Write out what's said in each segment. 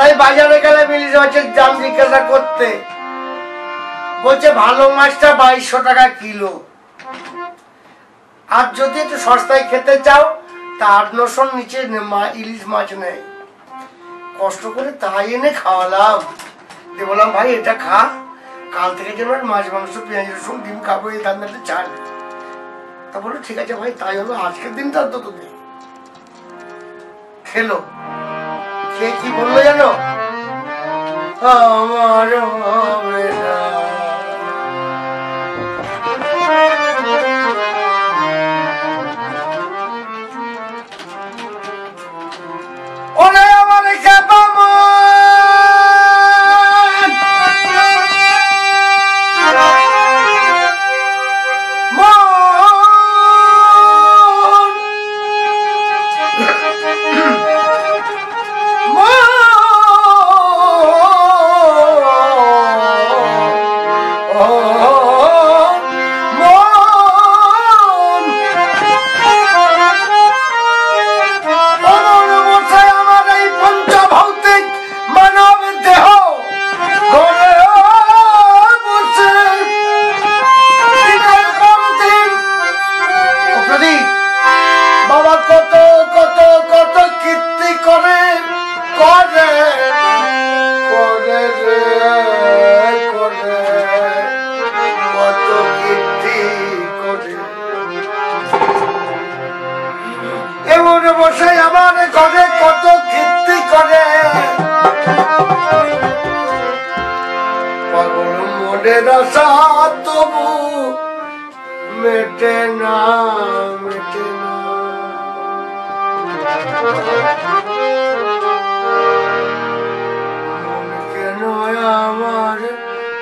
তাই বাজারে গেলে ইলিশ মাছের দাম জিজ্ঞাসা করতে। বলছে, ভালো মাছটা বাইশশো টাকা কিলো। আর যদি একটু সস্তায় খেতে চাও, তা আট নশোর নিচে ইলিশ মাছ নেয় কষ্ট করে তাই এনে খাওয়ালাম। দিয়ে বললাম, ভাই, এটা খা। কাল থেকে যেন মাছ, মাংস, পেঁয়াজ, রসুন, ডিম খাব, এই ধান্দাটা ছাড় তা বলল, ঠিক আছে ভাই, তাই হলো, আজকের দিন দিনটা অন্তত দে। খেলো। খেয়ে কি বলল জানো আমার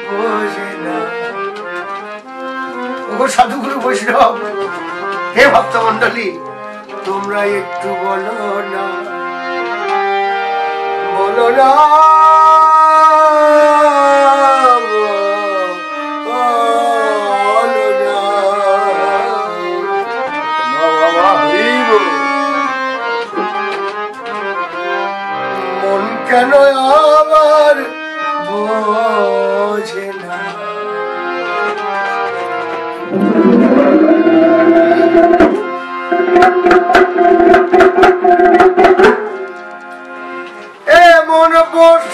বোঝে না ও সাধুগুরু বৈষ্ণব হে ভক্ত মন্ডলী তোমরা একটু বলো না বলো না বলো না। বাবা, হরি বল। এমন বসে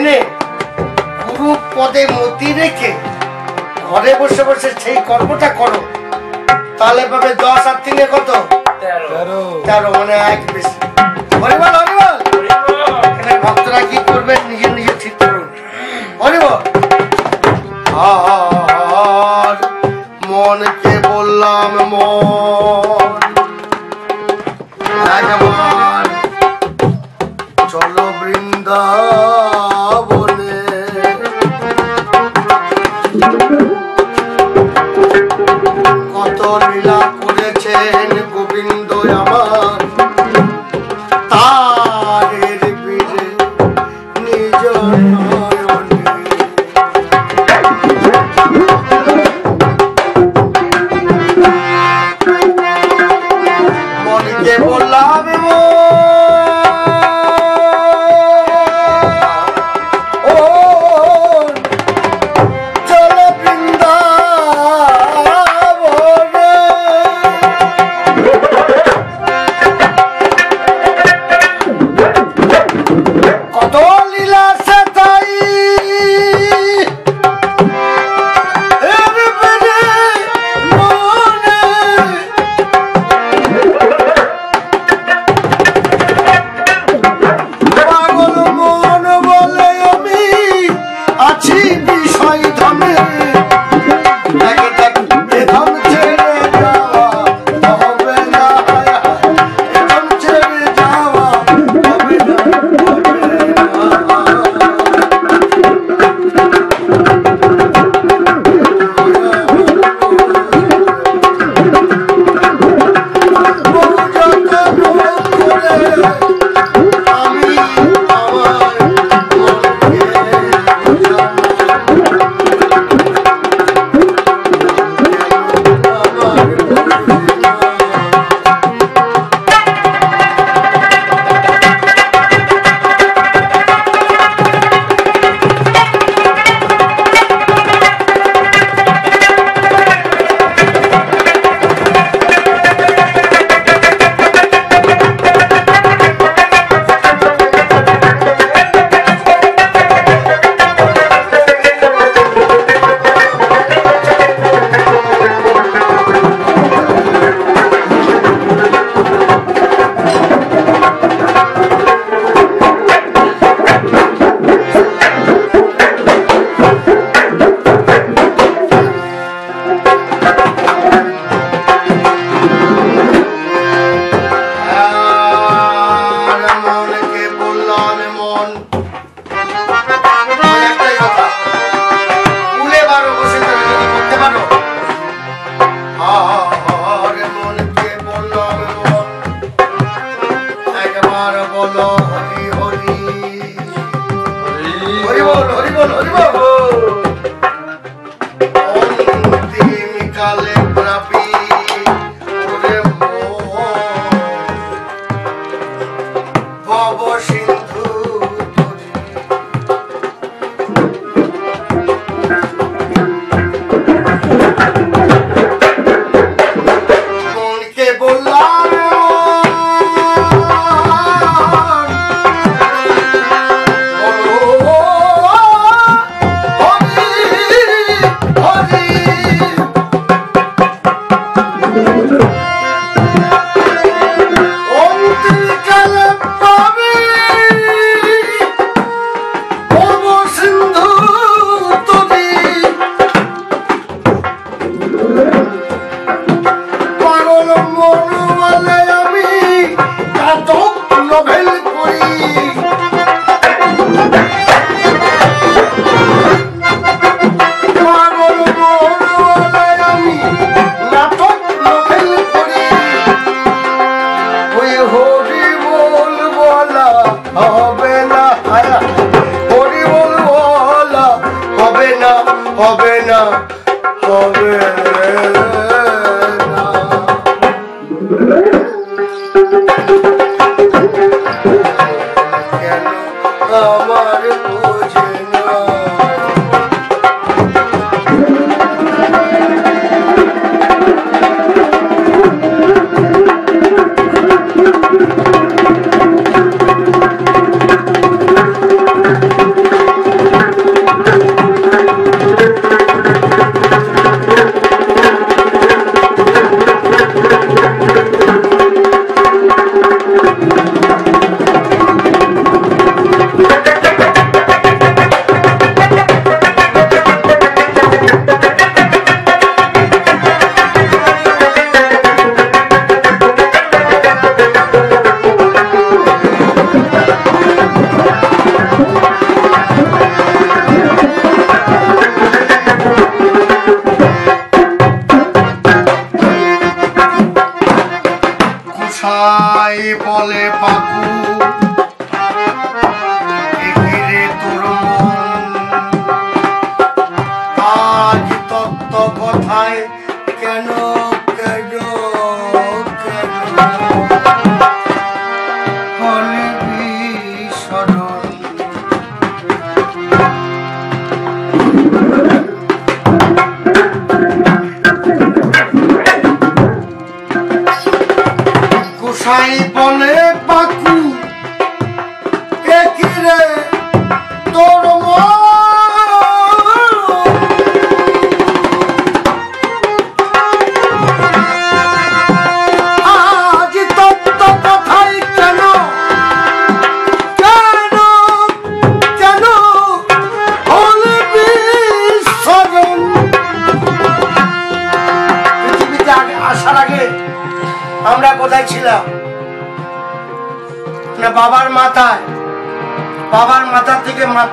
এনে গুরু পদে মতি রেখে ঘরে বসে বসে সেই কর্মটা করো। তাহলে পাবে দশ আর তিনে কত? তেরো। তেরো। মানে এক বেশি। হরিবল হরিবল! ভক্তরা কি porque por la.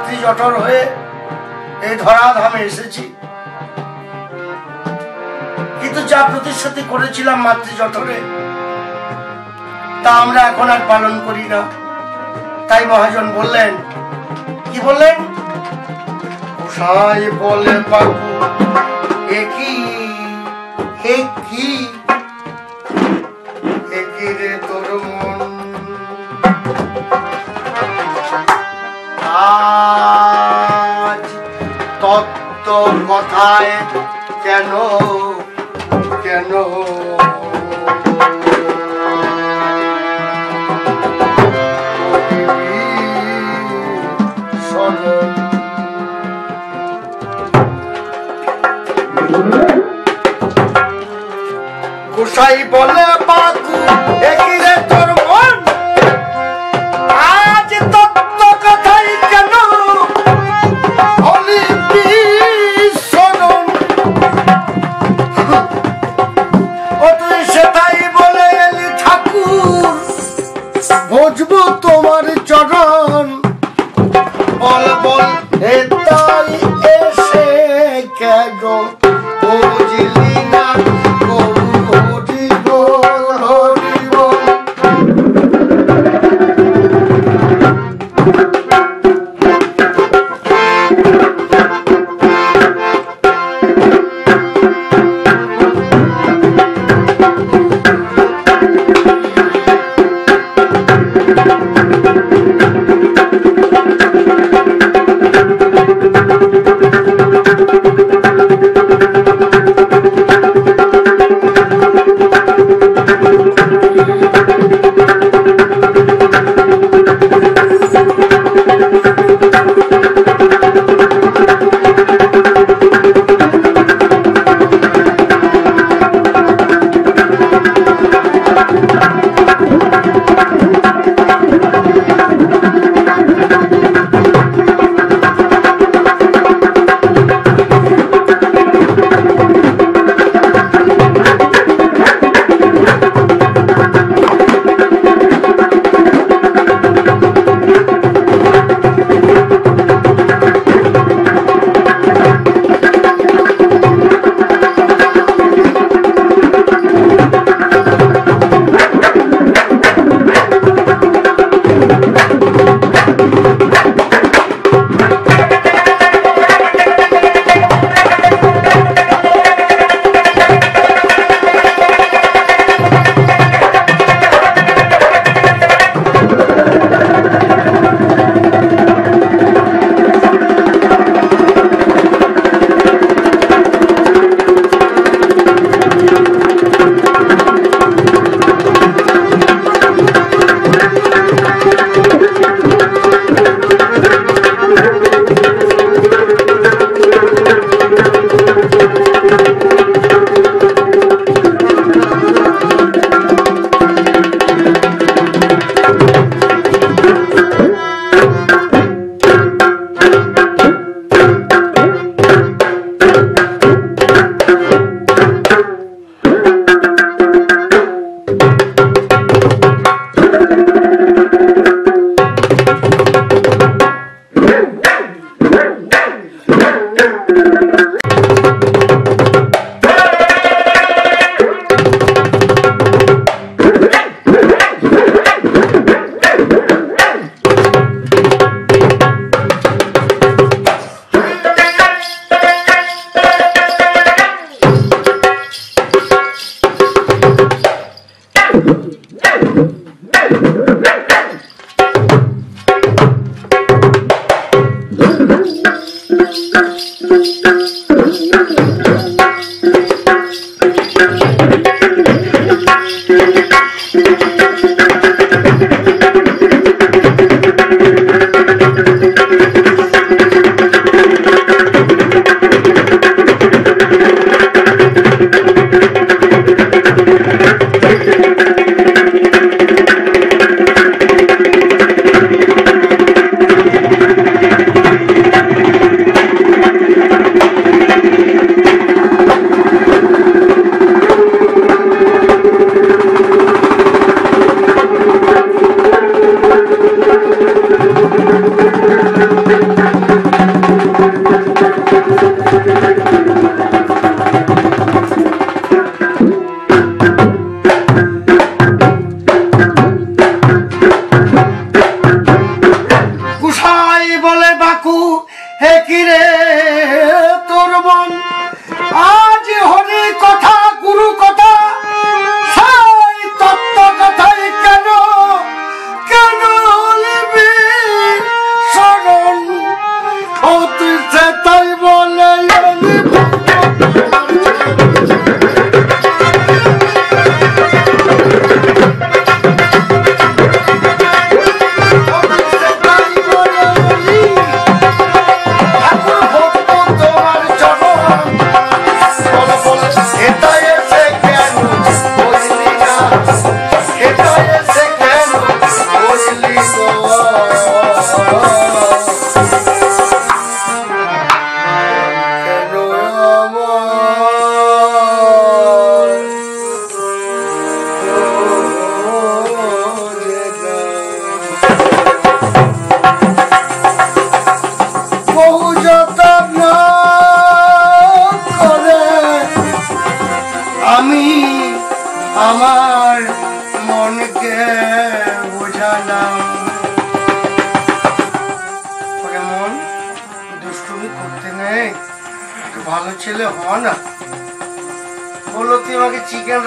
মাতৃ জঠর হয়ে এই ধরাধামে এসেছি। কিন্তু যা প্রতিশ্রুতি করেছিলাম মাতৃ জঠরে তা আমরা এখন আর পালন করি না। তাই মহাজন বললেন, কি বললেন? বলে বাবু, এ কি? এ কি? কথায় কেন কেন? গোসাই বলে বাকু একিরে তোর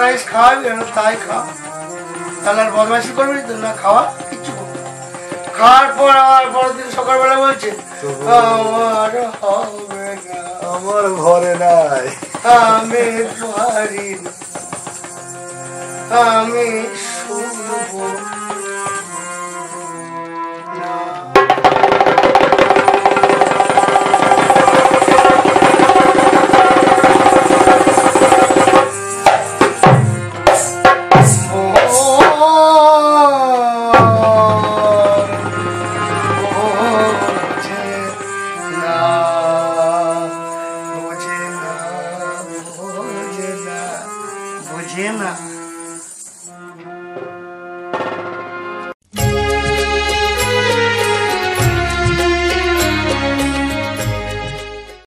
রাইস খাওয়া যেন তাই খা তাহলে আর বদমাইশি করবি না খাওয়া কিচ্ছু করবি খাওয়ার পর আবার পরের দিন সকালবেলা বলছে আমার হবে না। আমার ঘরে নাই। আমি পারি না। আমি শুনব